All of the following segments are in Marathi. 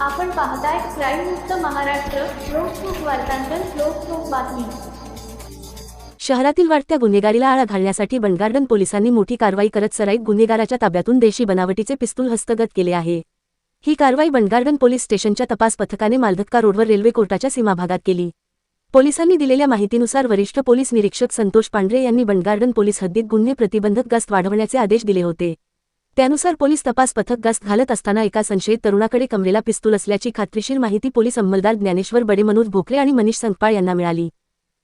आपण पाहताय क्राईम मुक्त महाराष्ट्र लोकसुख वार्तांकन लोकसुख बातमी. शहरातील वाढत्या गुन्हेगारीला आळा घालण्यासाठी बंडगार्डन पोलिसांनी मोठी कारवाई करत सराईत गुन्हेगाराच्या ताब्यातून देशी बनावटीचे पिस्तूल हस्तगत केले आहे. ही कारवाई बनगार्डन पोलीस स्टेशनच्या तपास पथकाने मालधक्का रोडवर रेल्वे कोर्टाच्या सीमाभागात केली. पोलिसांनी दिलेल्या माहितीनुसार वरिष्ठ पोलीस निरीक्षक संतोष पांढरे यांनी बंडगार्डन पोलीस हद्दीत गुन्हे प्रतिबंधक गस्त वाढवण्याचे आदेश दिले होते. त्यानुसार पोलीस तपास पथक गस्त घालत असताना एका संशयित तरुणाकडे कमरेला पिस्तूल असल्याची खात्रीशीर माहिती पोलीस अंमलदार ज्ञानेश्वर बडे मनोज भोकरे आणि मनीष संकपाळ यांना मिळाली.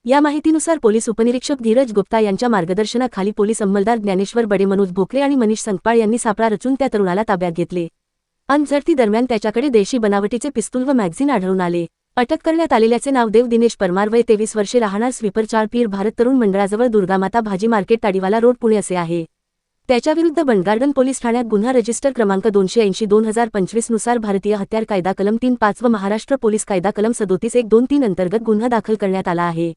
या माहितीनुसार पोलीस उपनिरीक्षक धीरज गुप्ता यांच्या मार्गदर्शनाखाली पोलीस अंमलदार ज्ञानेश्वर बडे मनोज भोकरे आणि मनीष संकपाळ यांनी सापळा रचून त्या तरुणाला ताब्यात घेतले. अनझडती दरम्यान त्याच्याकडे देशी बनावटीचे पिस्तूल व मॅगझिन आढळून आले. अटक करण्यात आलेल्याचे नाव देव दिनेश परमार वय तेवीस वर्षे राहणार स्वीपर चार पीर भारत तरुण मंडळाजवळ दुर्गामाता भाजी मार्केट ताडीवाला रोड पुणे असे आहे. त्याच्याविरुद्ध बंडगार्डन पोलीस ठाण्यात गुन्हा रजिस्टर क्रमांक दोनशे ऐंशी दोन हजार पंचवीसनुसार भारतीय हत्यार कायदा कलम तीन पाच व महाराष्ट्र पोलीस कायदा कलम सदोतीस एक दोन तीन अंतर्गत गुन्हा दाखल करण्यात आला आहे.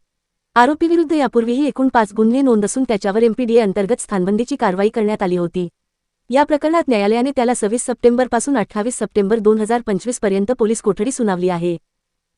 आरोपीविरुद्ध यापूर्वीही एकूण पाच गुन्हे नोंद असून त्याच्यावर एमपीडीए अंतर्गत स्थानबंदीची कारवाई करण्यात आली होती. या प्रकरणात न्यायालयाने त्याला सव्वीस सप्टेंबरपासून अठ्ठावीस सप्टेंबर दोन हजार पंचवीसपर्यंत पोलीस कोठडी सुनावली आहे.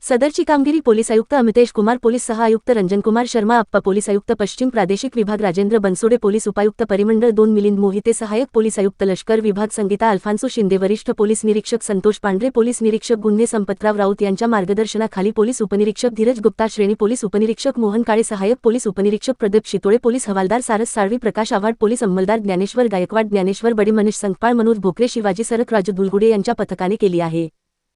सदरची कामगिरी पोलीस आयुक्त अमितेश कुमार पोलीस सहआयुक्त रंजनकुमार रंजन कुमार शर्मा अप्पा पोलीस आयुक्त पश्चिम प्रादेशिक विभाग राजेंद्र बनसोडे पोलीस उपायुक्त परिमंडळ दोन मिलिंद मोहिते सहायक पोलीस आयुक्त लष्कर विभाग संगीता अल्फान्सो शिंदे वरिष्ठ पोलीस निरीक्षक संतोष पांढरे पोलीस निरीक्षक गुन्हे संपतराव राऊत यांच्या मार्गदर्शनाखाली पोलीस उपनिरीक्षक धीरज गुप्ता श्रेणी पोलीस उपनिरीक्षक मोहन काळे सहायक पोलीस उपनिरीक्षक प्रदीप शितोळे पोलीस हवालदार सारस साळवी प्रकाश आव्हाड पोलीस अंमलदार ज्ञानेश्वर गायकवाड ज्ञानेश्वर बडी मनीष संकपाळ मनोज भोकरे शिवाजी सरक राजू दुलगुडे यांच्या पथकाने केली आहे.